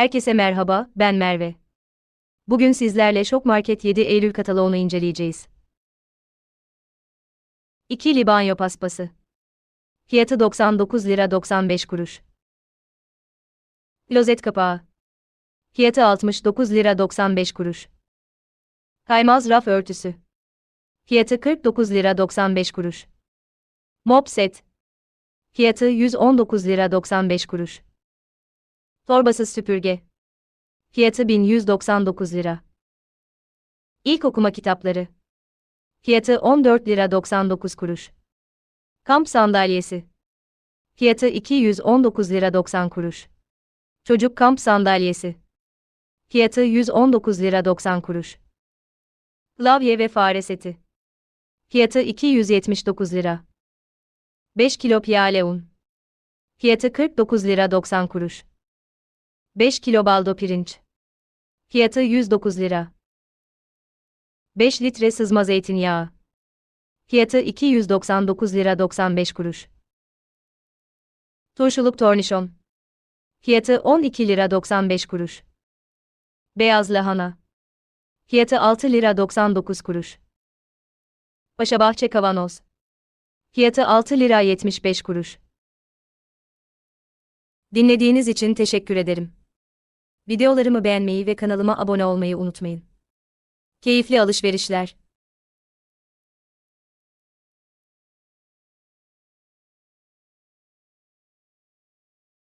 Herkese merhaba, ben Merve. Bugün sizlerle Şok Market 7 Eylül kataloğunu inceleyeceğiz. İkili banyo paspası. Fiyatı 99 lira 95 kuruş. Klozet kapağı. Fiyatı 69 lira 95 kuruş. Kaymaz raf örtüsü. Fiyatı 49 lira 95 kuruş. Mop set. Fiyatı 119 lira 95 kuruş. Torbasız süpürge. Fiyatı 1199 lira. İlk okuma kitapları. Fiyatı 14 lira 99 kuruş. Kamp sandalyesi. Fiyatı 219 lira 90 kuruş. Çocuk kamp sandalyesi. Fiyatı 119 lira 90 kuruş. Klavye ve fare seti. Fiyatı 279 lira. 5 kilo piyale un. Fiyatı 49 lira 90 kuruş. 5 kilo baldo pirinç. Fiyatı 109 lira. 5 litre sızma zeytinyağı. Fiyatı 299 lira 95 kuruş. Turşuluk tornişon. Fiyatı 12 lira 95 kuruş. Beyaz lahana. Fiyatı 6 lira 99 kuruş. Paşabahçe kavanoz. Fiyatı 6 lira 75 kuruş. Dinlediğiniz için teşekkür ederim. Videolarımı beğenmeyi ve kanalıma abone olmayı unutmayın. Keyifli alışverişler.